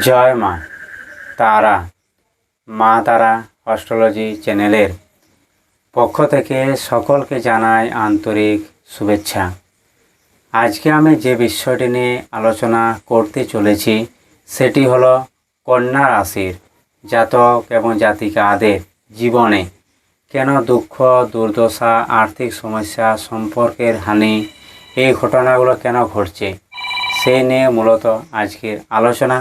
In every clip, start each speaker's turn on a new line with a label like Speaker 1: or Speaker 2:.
Speaker 1: জয় মা তারা মা তারা অস্ট্রোলজি চ্যানেলের পক্ষ থেকে সকলকে জানাই আন্তরিক শুভেচ্ছা। আজকে আমি যে বিষয়টি নিয়ে আলোচনা করতে চলেছি, সেটি হলো কন্যা রাশির জাতক এবং জাতিকাদের জীবনে কেন দুঃখ, দুর্দশা, আর্থিক সমস্যা, সম্পর্কের হানি, এই ঘটনাগুলো কেন ঘটছে সেই নিয়ে মূলত আজকের আলোচনা।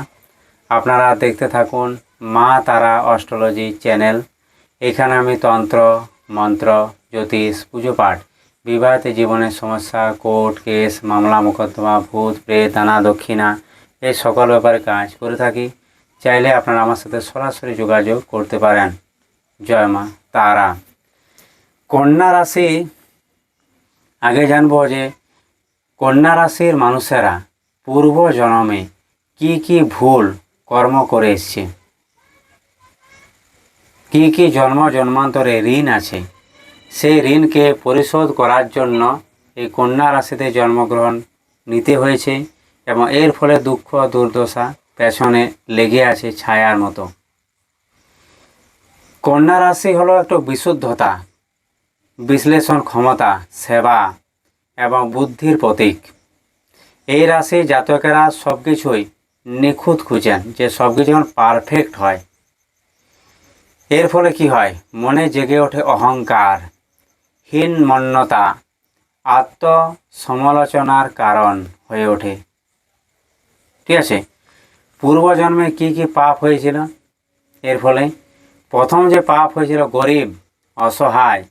Speaker 1: আপনারা দেখতে থাকুন মা তারা অস্ট্রোলজি চ্যানেল। এখানে আমি তন্ত্র, মন্ত্র, জ্যোতিষ, পুজো পাঠ, বিবাহিত জীবনের সমস্যা, কোর্ট কেস, মামলা, মোকদ্দমা, ভূত, প্রেত আনা দক্ষিণা, এই সকল ব্যাপারে কাজ করে থাকি। চাইলে আপনারা আমার সাথে সরাসরি যোগাযোগ করতে পারেন। জয় মা তারা। কন্যা রাশি, আগে জানব যে কন্যা রাশির মানুষেরা পূর্ব জন্মে কি কি ভুল কর্ম করে এসছে। কী কী জন্ম জন্মান্তরে ঋণ আছে? সেই ঋণকে পরিশোধ করার জন্য এই কন্যা রাশিতে জন্মগ্রহণ নিতে হয়েছে এবং এর ফলে দুঃখ, দুর্দশা পেছনে লেগে আছে ছায়ার মতো। কন্যা রাশি হলো একটু বিশুদ্ধতা, বিশ্লেষণ ক্ষমতা, সেবা এবং বুদ্ধির প্রতীক। এই রাশি জাতকেরা সব কিছুই নিখুঁত খুঁজেন, যে সব কিছু যেমন পারফেক্ট হয়। এর ফলে কি হয়? মনে জেগে ওঠে অহংকার হীন মন্যতা আত্ম সমালোচনার কারণ হয়ে ওঠে। ঠিক আছে? পূর্বজন্মে কি কি পাপ হয়েছিল? এর ফলে প্রথম যে পাপ হয়েছিল গরিব, অসহায়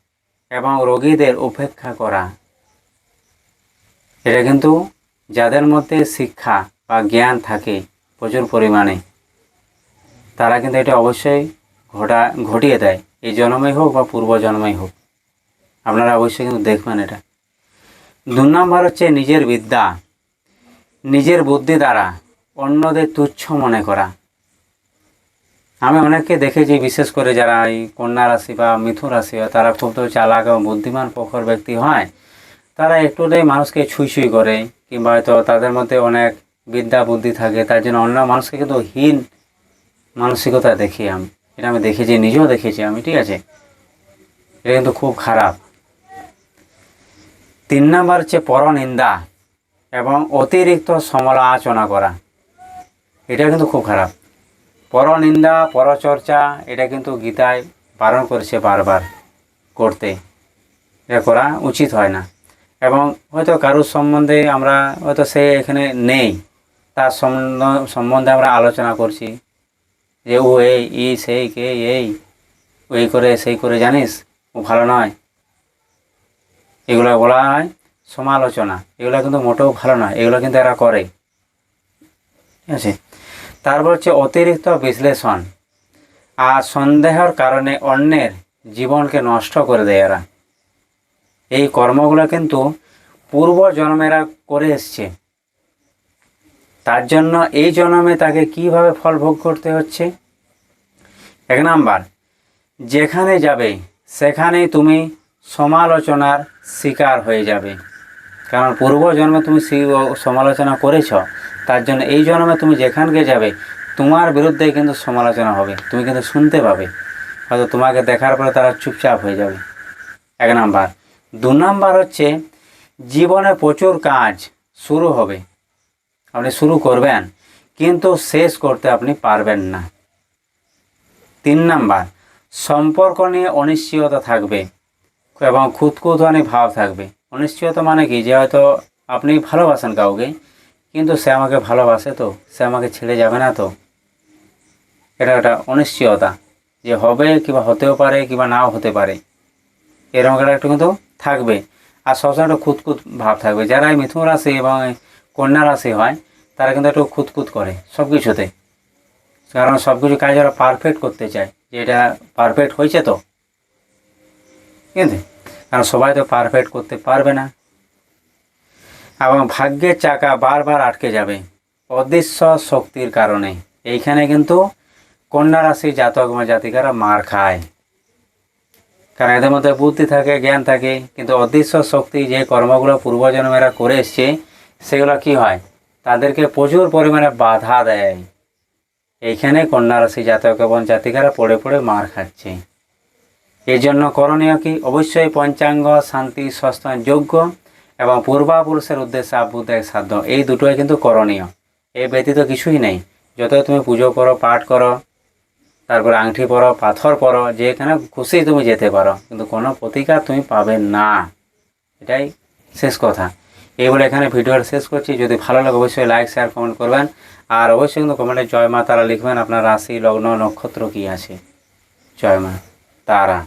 Speaker 1: এবং রোগীদের উপেক্ষা করা। এটা কিন্তু যাদের মধ্যে শিক্ষা বা জ্ঞান থাকে প্রচুর পরিমাণে, তারা কিন্তু এটা অবশ্যই ঘটা, ঘটিয়ে দেয়। এই জন্মেই হোক বা পূর্ব জন্মেই হোক, আপনারা অবশ্যই কিন্তু দেখবেন এটা। দু নম্বর হচ্ছে নিজের বিদ্যা, নিজের বুদ্ধি দ্বারা অন্যদের তুচ্ছ মনে করা। আমি অনেককে দেখেছি, বিশেষ করে যারা এই কন্যা রাশি বা মিথুন রাশি হয় তারা খুব তো চালাক এবং বুদ্ধিমান প্রখর ব্যক্তি হয়। তারা একটুতেই মানুষকে ছুঁই ছুঁই করে, কিংবা হয়তো তাদের মধ্যে অনেক বিদ্যা বুদ্ধি থাকে, তার জন্য অন্য মানুষকে কিন্তু হীন মানসিকতা দেখি আমি। এটা আমি দেখেছি, নিজেও দেখেছি আমি, ঠিক আছে? এটা কিন্তু খুব খারাপ। তিন নাম্বার হচ্ছে পরনিন্দা এবং অতিরিক্ত সমালোচনা করা। এটা কিন্তু খুব খারাপ। পরনিন্দা, পরচর্চা, এটা কিন্তু গীতায় বারণ করেছে বারবার করতে। এটা করা উচিত হয় না। এবং হয়তো কারুর সম্বন্ধে আমরা, হয়তো সে এখানে নেই। তার সম্বন্ধ- সম্বন্ধে আমরা আলোচনা করছি। যে, ও এই, ই, সেই, কে, এই, ওই করে, সেই করে জানিস? ও ভালো নয়। এগুলো বলা হয় সমালোচনা। এগুলো কিন্তু মোটেও ভালো নয়। এগুলো কিন্তু এরা করে। ঠিক আছে? তারপর হচ্ছে অতিরিক্ত বিশ্লেষণ। আর সন্দেহের কারণে অন্যের জীবনকে নষ্ট করে দেয় এরা। এই কর্মগুলো কিন্তু পূর্ব জন্মেরা করে এসছে। তার জন্য এই জন্মে তাকে কীভাবে ফল ভোগ করতে হচ্ছে? এক নাম্বার, যেখানে যাবে, সেখানেই তুমি সমালোচনার শিকার হয়ে যাবে। কারণ পূর্ব জন্মে তুমি সমালোচনা করেছ, তার জন্য এই জন্মে তুমি যেখানকে যাবে, তোমার বিরুদ্ধে কিন্তু সমালোচনা হবে, তুমি কিন্তু শুনতে পাবে। হয়তো তোমাকে দেখার পরে তারা চুপচাপ হয়ে যাবে। এক নাম্বার, দু নাম্বার হচ্ছে, জীবনে প্রচুর কাজ শুরু হবে। আপনি শুরু করবেন, কিন্তু শেষ করতে আপনি পারবেন না। তিন নাম্বার, সম্পর্ক নিয়ে অনিশ্চয়তা থাকবে এবং খুঁতখুতনি ভাব থাকবে। অনিশ্চয়তা মানে কি? যে হয়তো আপনি ভালোবাসেন কাউকে, কিন্তু সে আমাকে ভালোবাসে তো, সে আমাকে ছেড়ে যাবে না তো। এটা একটা অনিশ্চয়তা, যে হবে কিংবা হতেও পারে কিংবা নাও হতে পারে। এরকম একটা কিন্তু থাকবে। আর সবসময় একটা খুঁতখুত ভাব থাকবে। যারা এই মিথুন রাশি এবং কন্যা রাশি হয়, তারা কিন্তু একটু খুঁতখুত করে সব কিছুতে কারণ সব কিছু কাজ ওরা পারফেক্ট করতে চায়, যে এটা পারফেক্ট হয়েছে তো। ঠিক আছে কারণ সবাই তো পারফেক্ট করতে পারবে না। এবং ভাগ্যের চাকা বারবার আটকে যাবে অদৃশ্য শক্তির কারণে। এইখানে কিন্তু কন্যা রাশি জাতক বা জাতিকারা মার খায়। কারণ এদের মধ্যে বুদ্ধি থাকে, জ্ঞান থাকে, কিন্তু অদৃশ্য শক্তি যে কর্মগুলো পূর্বজন্মেরা করে এসছে সেগুলো কি হয়? তাদেরকে প্রচুর পরিমাণে বাধা দেয়। এইখানে কন্যা রাশি জাতক এবং জাতিকারা পড়ে পড়ে মার খাচ্ছে। এই জন্য করণীয় কি? অবশ্যই পঞ্চাঙ্গ, শান্তি সস্তান যোগ্য এবং পূর্বাপুরুষের উদ্দেশ্যে আবুদায় সাধ্য। এই দুটোই কিন্তু করণীয়। এই ব্যতীত কিছুই নেই। যত তুমি পুজো করো, পাঠ করো, তারপরে আংটি পরো, পাথর পরো, যেখানে খুশি তুমি যেতে পারো। কিন্তু কোনো প্রতিকার তুমি পাবে না। এটাই শেষ কথা। এই বলে এখানে ভিডিওটা শেষ করছি। যদি ভালো লাগে, অবশ্যই লাইক শেয়ার কমেন্ট করবেন। আর অবশ্যই কিন্তু কমেন্টে জয় মা তারা লিখবেন। আপনার রাশি, লগ্ন, নক্ষত্র কী আছে? জয় মা তারা।